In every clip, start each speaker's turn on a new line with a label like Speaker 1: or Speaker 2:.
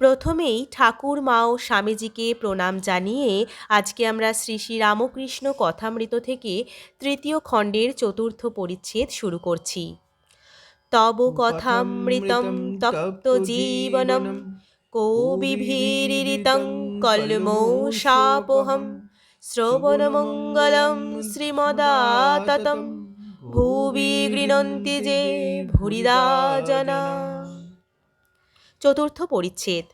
Speaker 1: প্রথমেই ঠাকুর, মা ও স্বামীজিকে প্রণাম জানিয়ে আজকে আমরা শ্রী শ্রী রামকৃষ্ণ কথামৃত থেকে তৃতীয় খণ্ডের চতুর্থ পরিচ্ছেদ শুরু করছি। তব কথামৃতম তপ্ত জীবনম কবিভিরিতং কলমোষাপোহম শ্রবণমঙ্গলম শ্রীমদাততম ভুবি গৃণন্তি যে ভুরিদা জনা চতুর্থ পরিচ্ছেদ।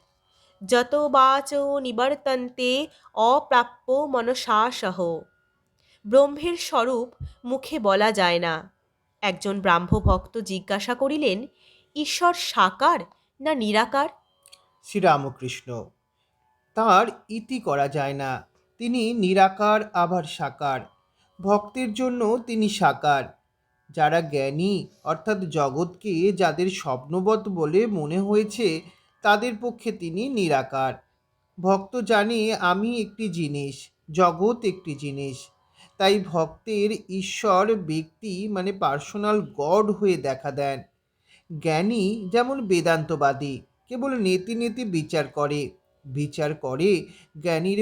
Speaker 1: যত বাচ নিবর্তন্তে অপ্রাপ্য মনসাসহ ব্রহ্মের স্বরূপ মুখে বলা যায় না। একজন ব্রাহ্মভক্ত জিজ্ঞাসা করিলেন, ঈশ্বর সাকার না নিরাকার?
Speaker 2: শ্রীরামকৃষ্ণ, তার ইতি করা যায় না। তিনি নিরাকার আবার সাকার। ভক্তের জন্য তিনি সাকার। যারা জ্ঞানী, অর্থাৎ জগৎকে যাদের স্বপ্নবৎ বলে মনে হয়েছে, তাদের পক্ষে তিনি নিরাকার। ভক্ত জানে, আমি একটি জিনিস, জগৎ একটি জিনিস। তাই ভক্তের ঈশ্বর ব্যক্তি মানে পার্সোনাল গড হয়ে দেখা দেন। জ্ঞানী যেমন বেদান্তবাদী, কেবল নেতি নেতি বিচার করে। বিচার করে, জ্ঞানীর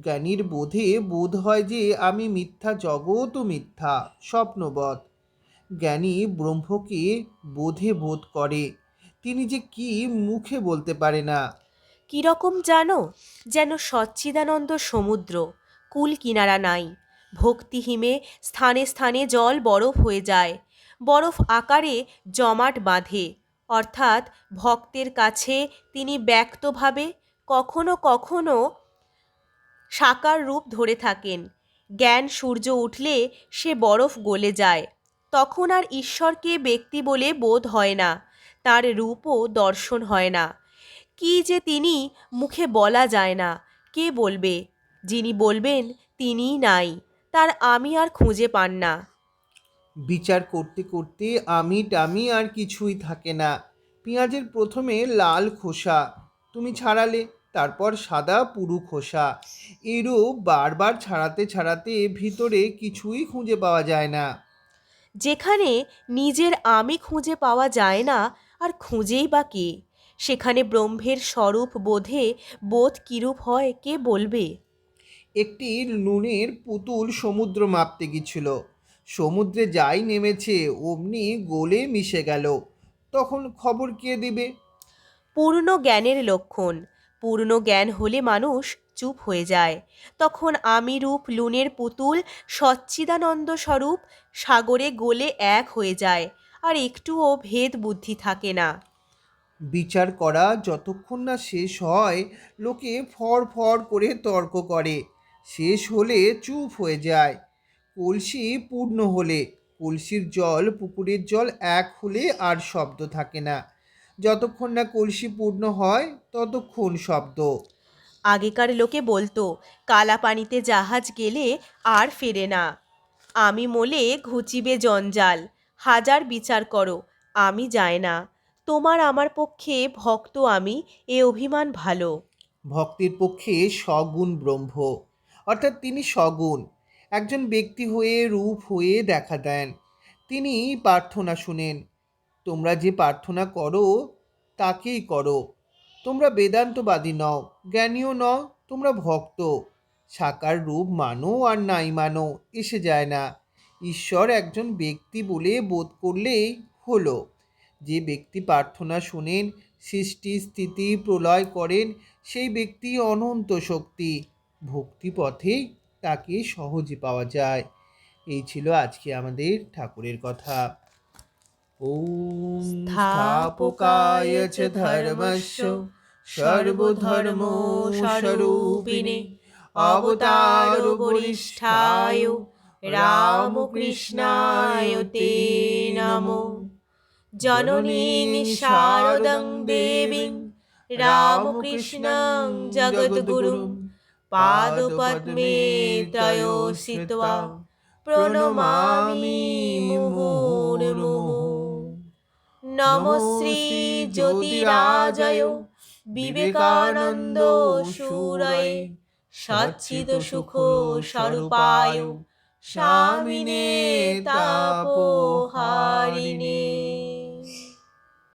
Speaker 2: জ্ঞানীর বোধে বোধ হয় যে, আমি মিথ্যা জগৎও মিথ্যা, স্বপ্নবৎ। জ্ঞানী ব্রহ্মকে বোধে বোধ করে। তিনি যে কি মুখে বলতে পারে না।
Speaker 1: কীরকম জানো, যেন সচ্চিদানন্দ সমুদ্র, কুল কিনারা নাই। ভক্তিহিমে স্থানে স্থানে জল বরফ হয়ে যায়। বরফ আকারে জমাট বাঁধে। অর্থাৎ ভক্তের কাছে তিনি ব্যক্তভাবে কখনো কখনো সাকার রূপ ধরে থাকেন। জ্ঞান সূর্য উঠলে সে বরফ গলে যায়। তখন আর ঈশ্বরকে ব্যক্তি বলে বোধ হয় না, তার রূপও দর্শন হয় না। কি যে তিনি মুখে বলা যায় না, কে বলবে? যিনি বলবেন তিনিই নাই, তার আমি আর খুঁজে পান না।
Speaker 2: বিচার করতে করতে আমি টামি আর কিছুই থাকে না। পেঁয়াজের প্রথমে লাল খোসা, তুমি ছাড়ালে, তারপর সাদা পুরু খোসা। এরূপ বারবার ছাড়াতে ছাড়াতে ভিতরে কিছুই খুঁজে পাওয়া যায় না।
Speaker 1: যেখানে নিজের আমি খুঁজে পাওয়া যায় না আর খুঁজেই বা কে? সেখানে ব্রহ্মের স্বরূপ বোধে বোধ কিরূপ হয় কে বলবে?
Speaker 2: একটি নুনের পুতুল সমুদ্র মাপতে গেছিল সমুদ্রে যাই নেমেছে অমনি গোলে মিশে গেল। তখন খবর কে দিবে?
Speaker 1: পূর্ণ জ্ঞানের লক্ষণ। পূর্ণ জ্ঞান হলে মানুষ চুপ হয়ে যায়। তখন আমি রূপ লুনের পুতুল সচ্চিদানন্দ স্বরূপ সাগরে গলে এক হয়ে যায়, আর একটুও ভেদ বুদ্ধি থাকে না।
Speaker 2: বিচার করা যতক্ষণ না শেষ হয়, লোকে ফর ফর করে তর্ক করে। শেষ হলে চুপ হয়ে যায়। কলসি পূর্ণ হলে, কলসির জল পুকুরের জল এক হলে আর শব্দ থাকে না। যতক্ষণ না কলসি পূর্ণ হয়, ততক্ষণ শব্দ।
Speaker 1: আগেকার লোকে বলতো কালা পানিতে জাহাজ গেলে আর ফেরে না। আমি মোলে ঘুচিবে জঞ্জাল, হাজার বিচার করো, আমি যায় না। তোমার আমার পক্ষে ভক্ত আমি, এ অভিমান ভালো।
Speaker 2: ভক্তির পক্ষে সগুণ ব্রহ্ম। অর্থাৎ তিনি সগুণ। একজন ব্যক্তি হয়ে, রূপ হয়ে দেখা দেন। তিনি প্রার্থনা শুনেন। তোমরা যে প্রার্থনা করো, তাকেই করো। তোমরা বেদান্তবাদী নও, জ্ঞানীও নও, তোমরা ভক্ত। সাকার রূপ মানো আর নাই মানো, এসে যায় না। ঈশ্বর একজন ব্যক্তি বলে বোধ করলেই হলো। যে ব্যক্তি প্রার্থনা শোনেন, সৃষ্টি, স্থিতি প্রলয় করেন, সেই ব্যক্তি অনন্ত শক্তি। ভক্তি পথেই তাকে সহজে পাওয়া যায়। এই ছিল আজকে আমাদের ঠাকুরের কথা। স্থাপকায় চ ধর্মস্য। সর্বধর্ম স্বরূপিণে অবতার বরিষ্ঠায়
Speaker 1: রামকৃষ্ণায় তে নমো। জননীং শারদং দেবীং রামকৃষ্ণং জগদ্গুরুং পাদপদ্মে ত্রয়োষিত্বা প্রণমামি মুহুর্মুহু। নম শ্রী জ্যোতিরাজয় বিবেকানন্দ সুরয়ে সচ্ছিত সুখ স্বরূপায় স্বামিনে তাপহারিণে।